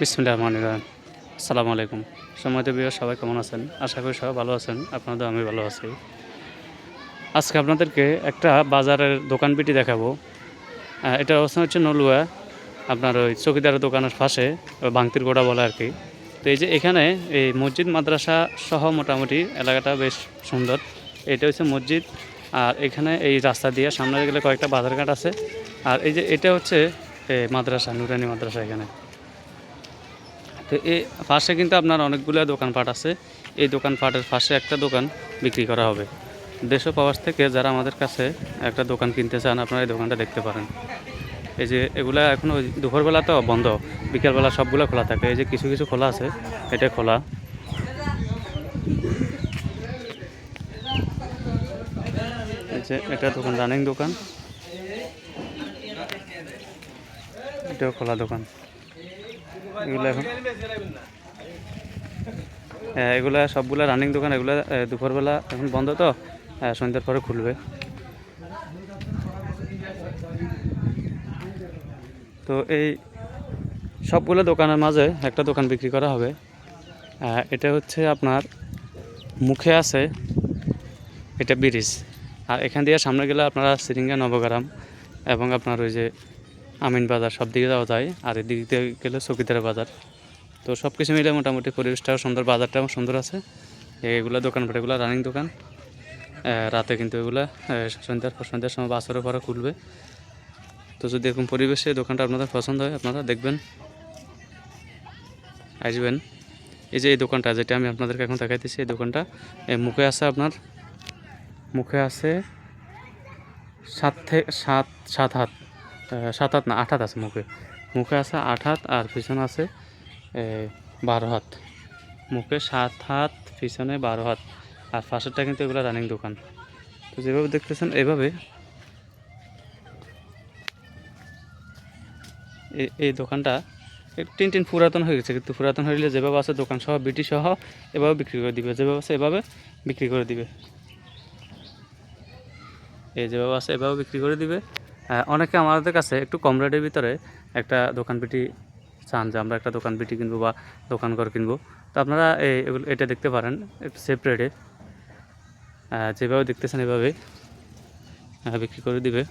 বিসমিল্লাহ রহমান রহিম। আসসালামু আলাইকুম। সময়ত বিয়ে সবাই কেমন আছেন? আশা করি সবাই ভালো আছেন, আপনাদের আমি ভালো আছি। আজকে আপনাদেরকে একটা বাজারের দোকান পিটি দেখাবো। এটা অবস্থান হচ্ছে নলুয়া, আপনার ওই চকিদারের দোকানের পাশে বাংতির গোড়া বলে আর কি। তো এই যে এখানে এই মসজিদ, মাদ্রাসা সহ মোটামুটি এলাকাটা বেশ সুন্দর। এটা হচ্ছে মসজিদ, আর এখানে এই রাস্তা দিয়ে সামনে গেলে কয়েকটা বাজারঘাট আছে। আর এই যে এটা হচ্ছে মাদ্রাসা, নুরানি মাদ্রাসা এখানে। তো এই পাশে কিন্তু আপনার অনেকগুলো দোকানপাট আছে। এই দোকানপাটের পাশে একটা দোকান বিক্রি করা হবে। দেশ প্রবাস থেকে যারা আমাদের কাছে একটা দোকান কিনতে চান, আপনারা এই দোকানটা দেখতে পারেন। এই যে এগুলা এখন ওই দুপুরবেলা তো বন্ধ, বিকেলবেলা সবগুলো খোলা থাকে। এই যে কিছু কিছু খোলা আছে, এটা খোলা। এটা দোকান রানিং দোকান। এটাও খোলা দোকান। এগুলো এখন হ্যাঁ এগুলা সবগুলা রানিং দোকান এগুলা দুপুরবেলা এখন বন্ধ তো আহ, সন্ধ্যার পরে খুলবে। তো এই সবগুলো দোকানের মাঝে একটা দোকান বিক্রি করা হবে। এটা হচ্ছে আপনার মুখে আছে এটা ব্রিজ। আর এখান দিয়ে সামনে গেলে আপনারা সিরিঙ্গা নবগ্রাম এবং আপনার ওই যে আমিন বাজার সব দিকে যাওয়া যায়, আর এদিক দিয়ে গেলে চকিদার বাজার। তো সব কিছু মিলে মোটামুটি পরিবেশটাও সুন্দর, বাজারটাও সুন্দর আছে। এগুলো দোকানপাট এগুলো রানিং দোকান। রাতে কিন্তু এগুলো সন্ধ্যার সন্ধ্যার সময় বাসরের পরে খুলবে। তো যদি এরকম পরিবেশে দোকানটা আপনাদের পছন্দ হয়, আপনারা দেখবেন, আসবেন। এই যে এই দোকানটা, যেটা আমি আপনাদেরকে এখন দেখাইতেছি, এই দোকানটা মুখে আছে আপনার, মুখে আছে সাত থেকে সাত সাত হাত। সাত হাত না, আট হাত আছে মুখে। মুখে আছে আট হাত আর পিছনে আছে বারো হাত। মুখে সাত হাত, পিছনে বারো হাত। আর পাশেরটা কিন্তু এগুলো রানিং দোকান। তো যেভাবে দেখতেছেন, এভাবে এই- দোকানটা টিন টিন পুরাতন হয়ে গেছে। কিন্তু পুরাতন হয়ে গেলে যেভাবে আছে দোকান সহ, বিটি সহ, এভাবে বিক্রি করে দিবে। যেভাবে আছে এভাবে বিক্রি করে দিবে। এই যেভাবে আছে, এভাবে বিক্রি করে দিবে। অনেকে আমাদের কাছে একটু কম রেটের ভিতরে একটা দোকান পিটি চান যে আমরা একটা দোকান পিটি কিনবো বা দোকান ঘর কিনবো। তো আপনারা এই এটা দেখতে পারেন, সেফ রেটে। যেভাবে দেখতেছেন এভাবে বিক্রি করে দিবে।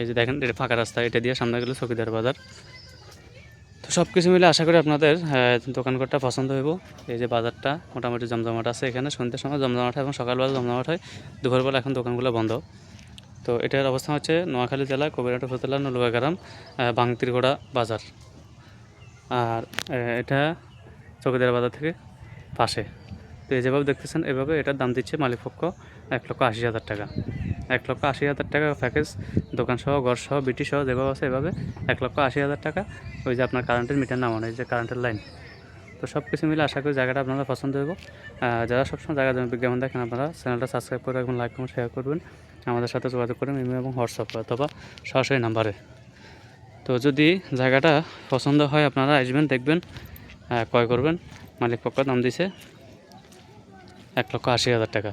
এই যে দেখেন, এটা ফাঁকা রাস্তা, এটা দিয়ে সামনে গেলে চকিদার বাজার। তো সব কিছু মিলে আশা করি আপনাদের দোকানঘরটা পছন্দ হইব। এই যে বাজারটা, মোটামুটি জমজমাট আছে এখানে, সন্ধ্যের সময় জমজমাট হয় এবং সকালবেলা জমজমাট হয়। দুপুরবেলা এখন দোকানগুলো বন্ধ। তো এটার অবস্থান হচ্ছে নোয়াখালী জেলা কবিরাট উপজেলা নলুয়াগ্রাম বাংতিরগোড়া বাজার। আর এটা চকিদার বাজার থেকে পাশে। তো এই যেভাবে দেখতেছেন, এভাবে এটার দাম দিচ্ছে মালিকপক্ষ এক লক্ষ আশি হাজার টাকা। এক লক্ষ আশি হাজার টাকা প্যাকেজ দোকান সহ ঘর সহ বিটি সহ যেভাবে আছে এভাবে এক লক্ষ আশি হাজার টাকা। ওই যে আপনার কারেন্টের মিটার নামানো, এই যে কারেন্টের লাইন তো সব কিছু মিলে আশা করি জায়গাটা আপনারা পছন্দ হইব। যারা সবসময় জায়গা জমি বিজ্ঞাপন দেখেন আপনারা চ্যানেলটা সাবস্ক্রাইব করে রাখবেন লাইক এবং শেয়ার করবেন। আমাদের সাথে যোগাযোগ করবেন ইমেল এবং হোয়াটসঅ্যাপে অথবা সরাসরি নাম্বারে তো যদি জায়গাটা পছন্দ হয় আপনারা আসবেন, দেখবেন ক্রয় করবেন। মালিক পক্ষ দাম দিছে এক লক্ষ আশি হাজার টাকা।